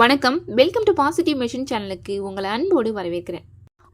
வணக்கம். Welcome to positive mission சேனலுக்கு உங்களை அன்போடு வரவேற்கிறேன்.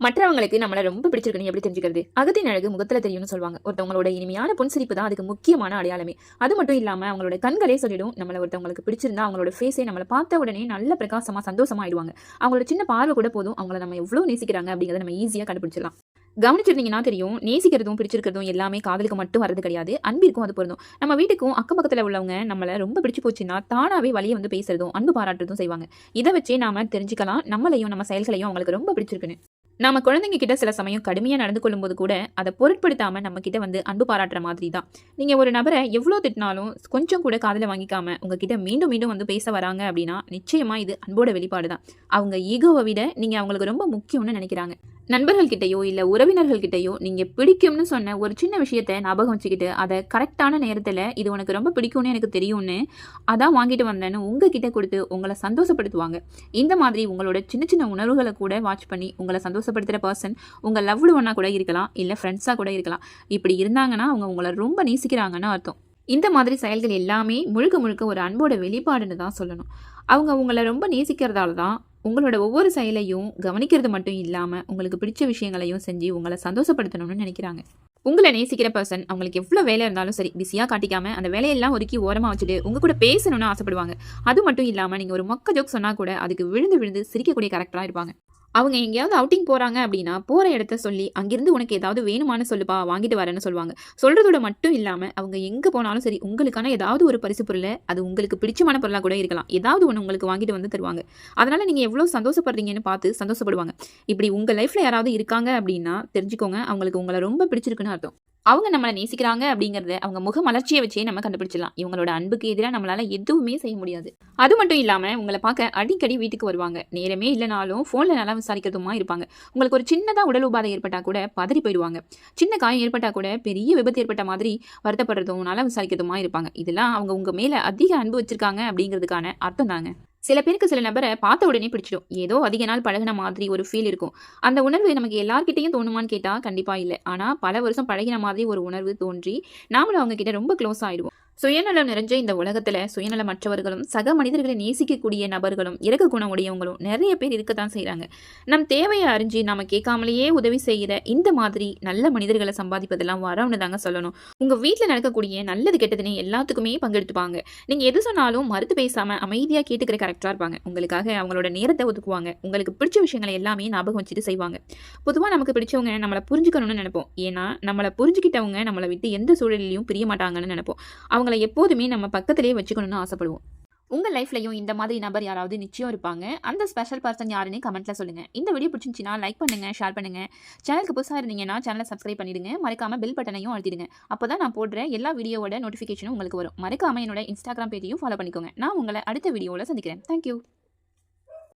மற்றவங்களுக்கு நம்மளை ரொம்ப பிடிச்சிருக்குன்னு எப்படி தெரிஞ்சுக்கிறது? அகத்தின் அழகு முகத்தில் தெரியும்னு சொல்லுவாங்க. ஒருத்தவங்களோட இனிமையான புன்சிரிப்பு தான் அதுக்கு முக்கியமான அடையாளமே. அது மட்டும் இல்லாமல் அவங்களோட கண்களே சொல்லிடும். நம்மளை ஒருத்தவங்களுக்கு பிடிச்சிருந்தா அவங்களோட ஃபேஸே நம்மளை பார்த்த உடனே நல்ல பிரகாசமாக சந்தோஷமா ஆயிடுவாங்க. அவங்களோட சின்ன பார்வை கூட போதும். அவங்கள நம்ம எவ்வளோ நேசிக்கிறாங்க அப்படிங்கிறத நம்ம ஈஸியாக கண்டுபிடிச்சிடலாம். கவனிச்சிருந்தீங்கன்னா தெரியும் நேசிக்கிறதும் பிடிச்சிருக்கிறதும் எல்லாமே காதலுக்கு மட்டும் வரது கிடையாது. அன்பிற்கும் அது பொருந்தும். நம்ம வீட்டுக்கும் அக்கம் பக்கத்தில் உள்ளவங்க நம்மளை ரொம்ப பிடிச்சு போச்சுன்னா தானாகவே வழியை வந்து பேசுறதும் அன்பு பாராட்டுறதும் செய்வாங்க. இதை வச்சே நாம தெரிஞ்சுக்கலாம். நம்மளையும் நம்ம செயல்களையும் அவங்களுக்கு ரொம்ப பிடிச்சிருக்குன்னு. நம்ம குழந்தைங்க கிட்ட சில சமயம் கடுமையாக நடந்து கொள்ளும்போது கூட அதை பொருட்படுத்தாமல் நம்ம கிட்ட வந்து அன்பு பாராட்டுற மாதிரி தான். நீங்கள் ஒரு நபரை எவ்வளோ திட்டினாலும் கொஞ்சம் கூட காதுல வாங்கிக்காம உங்ககிட்ட மீண்டும் மீண்டும் வந்து பேச வராங்க அப்படின்னா நிச்சயமாக இது அன்போட வெளிப்பாடு தான். அவங்க ஈகோவை விட நீங்கள் அவங்களுக்கு ரொம்ப முக்கியம்னு நினைக்கிறாங்க. நண்பர்கள்கிட்டயோ இல்லை உறவினர்கள்கிட்டயோ உறவினர்கள் பிடிக்கும்னு சொன்ன ஒரு சின்ன விஷயத்த ஞாபகம் வச்சுக்கிட்டு அதை கரெக்டான நேரத்தில் இது உனக்கு ரொம்ப பிடிக்கும்னு எனக்கு தெரியும்னு அதான் வாங்கிட்டு வந்தேன்னு உங்ககிட்ட கொடுத்து உங்களை சந்தோஷப்படுத்துவாங்க. இந்த மாதிரி உங்களோட சின்ன சின்ன உணர்வுகளை கூட வாட்ச் பண்ணி உங்களை சந்தோஷப்படுத்துகிற பர்சன் உங்கள் லவ்டு ஒன்னாக கூட இருக்கலாம் இல்லை ஃப்ரெண்ட்ஸாக கூட இருக்கலாம். இப்படி இருந்தாங்கன்னா அவங்க உங்களை ரொம்ப நேசிக்கிறாங்கன்னு அர்த்தம். இந்த மாதிரி செயல்கள் எல்லாமே முழுக்க முழுக்க ஒரு அன்போட வெளிப்பாடுன்னு தான் சொல்லணும். அவங்க உங்களை ரொம்ப நேசிக்கிறதால தான் உங்களோட ஒவ்வொரு செயலையும் கவனிக்கிறது மட்டும் இல்லாமல் உங்களுக்கு பிடிச்ச விஷயங்களையும் செஞ்சு உங்களை சந்தோஷப்படுத்தணும்னு நினைக்கிறாங்க. உங்களை நேசிக்கிற பர்சன் அவங்களுக்கு எவ்வளோ வேலை இருந்தாலும் சரி பிஸியாக காட்டிக்காம அந்த வேலையெல்லாம் ஒதுக்கி ஓரமாக வச்சுட்டு உங்கள் கூட பேசணும்னு ஆசைப்படுவாங்க. அது மட்டும் இல்லாமல் நீங்கள் ஒரு மொக்க ஜோக் சொன்னால் கூட அதுக்கு விழுந்து விழுந்து சிரிக்கக்கூடிய கரெக்டராக இருப்பாங்க. அவங்க எங்கேயாவது அவுட்டிங் போகிறாங்க அப்படின்னா போகிற இடத்த சொல்லி அங்கேருந்து உனக்கு ஏதாவது வேணுமான்னு சொல்லுப்பா வாங்கிட்டு வரேன்னு சொல்லுவாங்க. சொல்கிறதோட மட்டும் இல்லாமல் அவங்க எங்கே போனாலும் சரி உங்களுக்கான ஏதாவது ஒரு பரிசு பொருளை அது உங்களுக்கு பிடிச்சமான பொருளாக கூட இருக்கலாம். ஏதாவது ஒன்று உங்களுக்கு வாங்கிட்டு வந்து தருவாங்க. அதனால் நீங்கள் எவ்வளோ சந்தோஷப்படுறீங்கன்னு பார்த்து சந்தோஷப்படுவாங்க. இப்படி உங்கள் லைஃப்பில் யாராவது இருக்காங்க அப்படின்னா தெரிஞ்சுக்கோங்க அவங்களுக்கு உங்களை ரொம்ப பிடிச்சிருக்குன்னு அர்த்தம். அவங்க நம்மளை நேசிக்கிறாங்க அப்படிங்கிறத அவங்க முக மலர்ச்சியை வச்சே நம்ம கண்டுபிடிச்சிடலாம். இவங்களோட அன்புக்கு எதிராக நம்மளால எதுவுமே செய்ய முடியாது. அது மட்டும் இல்லாமல் உங்களை பார்க்க அடிக்கடி வீட்டுக்கு வருவாங்க. நேரமே இல்லைனாலும் ஃபோனில் நல்லா விசாரிக்கிறதுமா இருப்பாங்க. உங்களுக்கு ஒரு சின்னதாக உடல் உபாதை ஏற்பட்டால் கூட பதறி போயிடுவாங்க. சின்ன காயம் ஏற்பட்டால் கூட பெரிய விபத்து ஏற்பட்ட மாதிரி வருத்தப்படுறதும் நல்லா விசாரிக்கிறதுமா இருப்பாங்க. இதெல்லாம் அவங்க உங்கள் மேலே அதிக அன்பு வச்சிருக்காங்க அப்படிங்கிறதுக்கான அர்த்தம் தாங்க. சில பேருக்கு சில நபரை பார்த்த உடனே பிடிச்சிடும். ஏதோ அதிக நாள் பழகின மாதிரி ஒரு ஃபீல் இருக்கும். அந்த உணர்வு நமக்கு எல்லார்கிட்டையும் தோணுமான்னு கேட்டால் கண்டிப்பாக இல்லை. ஆனால் பல வருஷம் பழகின மாதிரி ஒரு உணர்வு தோன்றி நாமளும் அவங்க கிட்ட ரொம்ப க்ளோஸ் ஆயிடுவோம். சுயநலம் நிறைஞ்ச இந்த உலகத்துல சுயநலமற்றவர்களும் சக மனிதர்களை நேசிக்கக்கூடிய நபர்களும் இறக்க குணம் உடையவங்களும் நிறைய பேர் இருக்கத்தான் செய்கிறாங்க நம் தேவையை அறிஞ்சு நாம் கேட்காமலேயே உதவி செய்கிற இந்த மாதிரி நல்ல மனிதர்களை சம்பாதிப்பதெல்லாம் வரம்னு தாங்க சொல்லணும். உங்கள் வீட்டில் நடக்கக்கூடிய நல்லது கெட்டதுன்னு எல்லாத்துக்குமே பங்கெடுத்துப்பாங்க. நீங்க எது சொன்னாலும் மறுத்து பேசாமல் அமைதியாக கேட்டுக்கிற கரெக்டாக இருப்பாங்க. உங்களுக்காக அவங்களோட நேரத்தை ஒதுக்குவாங்க. உங்களுக்கு பிடிச்ச விஷயங்களை எல்லாமே ஞாபகம் வச்சுட்டு செய்வாங்க. பொதுவாக நமக்கு பிடிச்சவங்க நம்மளை புரிஞ்சுக்கணும்னு நினைப்போம். ஏன்னா நம்மளை புரிஞ்சுக்கிட்டவங்க நம்மளை விட்டு எந்த சூழலிலையும் பிரிய மாட்டாங்கன்னு நினைப்போம். அவங்கள எப்போதுமே நம்ம பக்கத்திலேயே வச்சுக்கணும்னு ஆசைப்படுவோம். உங்கள் லைஃப்லையும் இந்த மாதிரி நபர் யாராவது நிச்சயம் இருப்பாங்க. அந்த ஸ்பெஷல் பர்சன் யாருன்னு கமெண்ட்டில் சொல்லுங்கள் இந்த வீடியோ பிடிச்சிருந்துச்சின்னா லைக் பண்ணுங்க ஷேர் பண்ணுங்க. சேனலுக்கு புதுசாக இருந்தீங்கன்னா சேனலை சப்ஸ்கிரைப் பண்ணிடுங்க. மறக்காமல் பெல் பட்டனையும் அழுத்திடுங்க. அப்பதான் நான் போடுற எல்லா வீடியோவோட நோட்டிஃபிகேஷனும் உங்களுக்கு வரும். மறக்காமல் என்னோட இன்ஸ்டாகிராம் பேஜையும் ஃபாலோ பண்ணிக்கோங்க. நான் உங்களை அடுத்த வீடியோவில் சந்திக்கிறேன். தேங்க்யூ